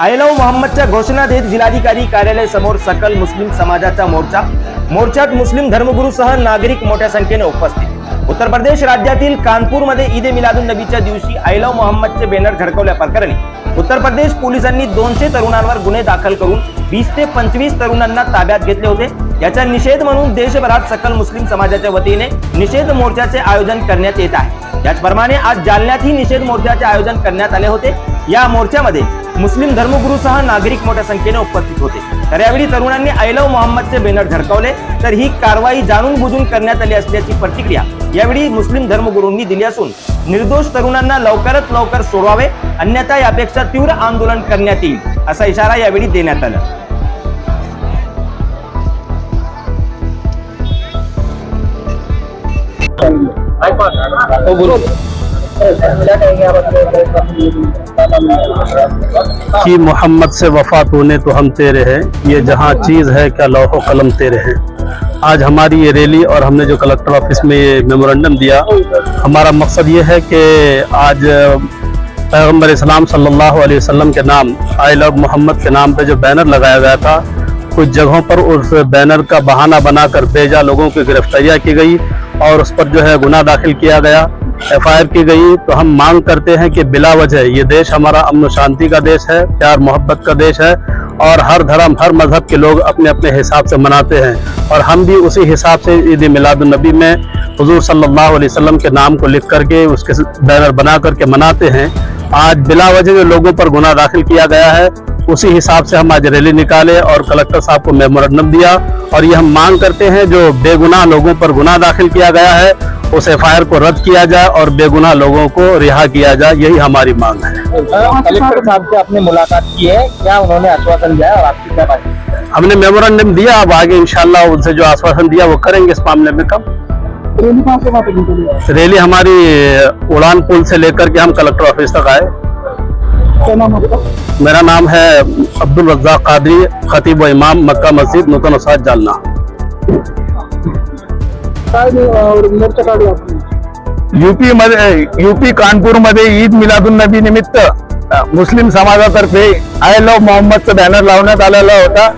आयलव मोहम्मदच्या घोषणा देत जिल्हाधिकारी कार्यालय समोर सकल मुस्लिम समाजाचा मोर्चा मोर्चात मुस्लिम धर्मगुरूसह नागरिक मोठ्या संख्येने उपस्थित. उत्तर प्रदेश राज्यातील कानपूरमध्ये ईद ए मिलादुन नबीच्या दिवशी आयलव मोहम्मदचे बॅनर झडकवल्या प्रकरणी उत्तर प्रदेश पोलिसांनी दोनशे तरुणांवर गुन्हे दाखल करून वीस ते पंचवीस तरुणांना ताब्यात घेतले होते. याचा निषेध म्हणून देशभरात सकल मुस्लिम समाजाच्या वतीने निषेध मोर्चाचे आयोजन करण्यात येत आहे. त्याचप्रमाणे आज जालन्यातही निषेध मोर्चाचे आयोजन करण्यात आले होते. या मोर्चामध्ये मुस्लिम धर्मगुरूसह नागरिक मोठ्या संख्येने उपस्थित होते. तर यावेळी तरुणांनी आयलव मोहम्मदचे बॅनर झडकवले तर ही कारवाई जाणून बुजून करण्यात आली असल्याची प्रतिक्रिया यावेळी मुस्लिम धर्मगुरूंनी दिली असून निर्दोष तरुणांना लवकरात लवकर सोडवावे अन्यथा यापेक्षा तीव्र आंदोलन करण्यात येईल असा इशारा यावेळी देण्यात आला. हो, کی محمد سے وفا تو نے تو ہم تیرے ہیں، یہ جہاں چیز ہے کیا لوح و قلم تیرے ہیں۔ آج ہماری یہ ریلی اور ہم نے جو کلکٹر آفس میں یہ میمورنڈم دیا، ہمارا مقصد یہ ہے کہ آج پیغمبر اسلام صلی اللہ علیہ وسلم کے نام آئی لو محمد کے نام پہ جو بینر لگایا گیا تھا، کچھ جگہوں پر اس بینر کا بہانہ بنا کر بیجا لوگوں کی گرفتاریاں کی گئی اور اس پر جو ہے گناہ داخل کیا گیا۔ ایف آئی آر کی گئی تو ہم مانگ کرتے ہیں کہ بلا وجہ یہ دیش ہمارا امن و شانتی کا دیش ہے، پیار محبت کا دیش ہے اور ہر دھرم، ہر مذہب کے لوگ اپنے اپنے حساب سے مناتے ہیں۔ اور ہم بھی اسی حساب سے عید میلاد النبی میں حضور صلی اللہ علیہ وسلم کے نام کو لکھ کر کے، اس کے بینر بنا کر کے مناتے ہیں۔ آج بلا وجہ جو لوگوں پر گناہ داخل کیا گیا ہے، اسی حساب سے ہم آج ریلی نکالے اور کلکٹر صاحب کو میمورنڈم دیا۔ اور یہ ہم مانگ کرتے ہیں جو بے گناہ لوگوں پر گناہ داخل کیا گیا ہے اس ایف آئی آر کو رد کیا جائے اور بے گناہ لوگوں کو رہا کیا جائے یہی ہماری مانگ ہے۔ کلیکٹر صاحب سے ملاقات کی ہے کیا انہوں نے آشواسن دیا اور آپ کی کیا ہم نے میمورینڈم دیا اب آگے انشاءاللہ ان سے جو آشواسن دیا وہ کریں گے اس معاملے میں کب ریلی ہماری اڑان پل سے لے کر کے ہم کلیکٹر آفس تک آئے۔ میرا نام ہے عبد الرزاق قادری خطیب و امام مکہ مسجد نوتن اساد جالنا काय मोर्चा काढला युपी मध्ये युपी कानपूरमध्ये ईद मिलादुन नबी निमित्त मुस्लिम समाजातर्फे आय लव्ह मोहम्मदचं बॅनर लावण्यात आलेला होता.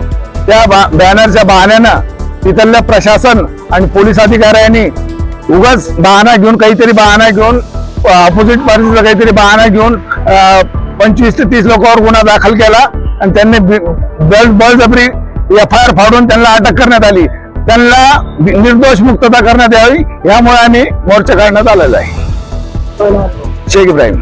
त्या बॅनरच्या बहाण्यानं तिथल्या प्रशासन आणि पोलीस अधिकाऱ्यांनी उगाच बहाणा घेऊन काहीतरी बहाणा घेऊन ऑपोजिट पार्टीचा काहीतरी बहाणा घेऊन पंचवीस ते तीस लोकांवर गुन्हा दाखल केला. आणि त्यांनी बळजबरी एफ आय आर फाडून त्यांना अटक करण्यात आली. त्यांना निर्दोष मुक्तता करण्यात यावी यामुळे आम्ही मोर्चा काढण्यात आलेला आहे. शेख इब्राहिम.